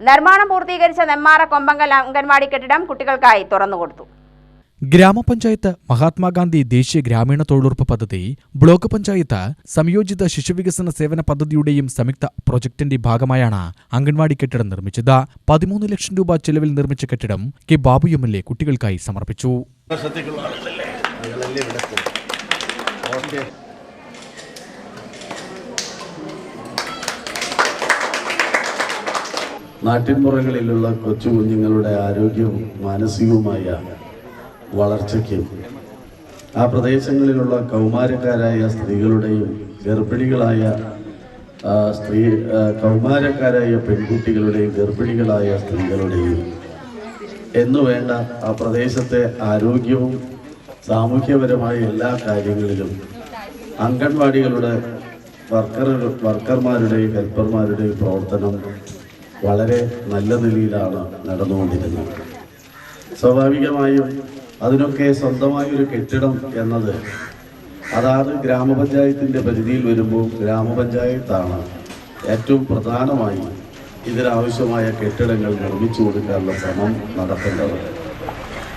നിർമ്മാണം പൂർത്തീകരിച്ച നെമ്മാറ കൊമ്പങ്കൽ അംഗൻവാടി കെട്ടിടം കുട്ടികൾക്കായി തുറന്നുകൊടുത്തു. ഗ്രാമപഞ്ചായത്ത് മഹാത്മാഗാന്ധി ദേശീയ ഗ്രാമീണ തൊഴിലുറപ്പ് പദ്ധതി ബ്ലോക്ക് പഞ്ചായത്ത് സംയോജിത ശിശുവികസന സേവന പദ്ധതിയുടെയും സംയുക്ത പ്രൊജക്ടിന്റെ ഭാഗമായാണ് അംഗൻവാടി കെട്ടിടം നിർമ്മിച്ചത്. പതിമൂന്ന് ലക്ഷം രൂപ ചെലവിൽ നിർമ്മിച്ച കെട്ടിടം K Babu M L A കുട്ടികൾക്കായി സമർപ്പിച്ചു. നാട്ടിൻപുറങ്ങളിലുള്ള കൊച്ചു കുഞ്ഞുങ്ങളുടെ ആരോഗ്യവും മാനസികവുമായ വളർച്ചയ്ക്കും ആ പ്രദേശങ്ങളിലുള്ള കൗമാരക്കാരായ സ്ത്രീകളുടെയും ഗർഭിണികളായ സ്ത്രീ കൗമാരക്കാരായ പെൺകുട്ടികളുടെയും ഗർഭിണികളായ സ്ത്രീകളുടെയും എന്നു വേണ്ട ആ പ്രദേശത്തെ ആരോഗ്യവും സാമൂഹ്യപരമായ എല്ലാ കാര്യങ്ങളിലും അംഗൻവാടികളുടെ വർക്കർ വർക്കർമാരുടെയും ഹെൽപ്പർമാരുടെയും പ്രവർത്തനം വളരെ നല്ല നിലയിലാണ് നടന്നുകൊണ്ടിരുന്നത്. സ്വാഭാവികമായും അതിനൊക്കെ സ്വന്തമായൊരു കെട്ടിടം എന്നത് അതാത് ഗ്രാമപഞ്ചായത്തിന്റെ പരിധിയിൽ വരുമ്പോൾ ഗ്രാമപഞ്ചായത്താണ് ഏറ്റവും പ്രധാനമായി ഇതിനാവശ്യമായ കെട്ടിടങ്ങൾ നിർമ്മിച്ചു കൊടുക്കാനുള്ള ശ്രമം നടത്തേണ്ടത്.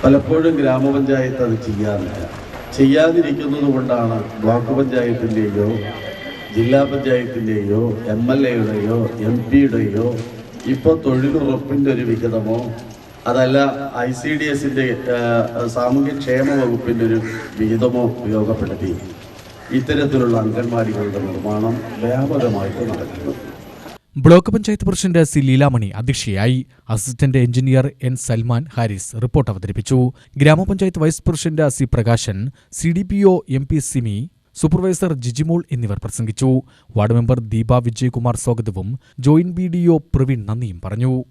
പലപ്പോഴും ഗ്രാമപഞ്ചായത്ത് അത് ചെയ്യാറില്ല. ചെയ്യാതിരിക്കുന്നത് കൊണ്ടാണ് ബ്ലോക്ക് പഞ്ചായത്തിന്റെയോ ജില്ലാ പഞ്ചായത്തിന്റെയോ എം എൽ എയുടെയോ എം പിയുടെയോ ഇപ്പോൾ തൊഴിലുറപ്പിന്റെ ഒരു വിഹിതമോ? അതല്ല ഐ സി ഡി എസിന്റെ സാമൂഹ്യക്ഷേമ വകുപ്പിന്റെ ഒരു വിഹിതമോ ഉപയോഗപ്പെടുത്തി ഇത്തരത്തിലുള്ള അംഗൻവാടികളുടെ നിർമ്മാണം വ്യാപകമായിട്ട് നടക്കുന്നു. Block panchayat president C Leelamani അധ്യക്ഷയായി. Assistant engineer N Salman Haris report അവതരിപ്പിച്ചു. ഗ്രാമപഞ്ചായത്ത് vice president C Prakashan C D P O M P Simi supervisor Jijimol എന്നിവർ പ്രസംഗിച്ചു. വാർഡ് മെമ്പർ ദീപ വിജയകുമാർ സ്വാഗതവും joint B D O Praveen നന്ദിയും പറഞ്ഞു.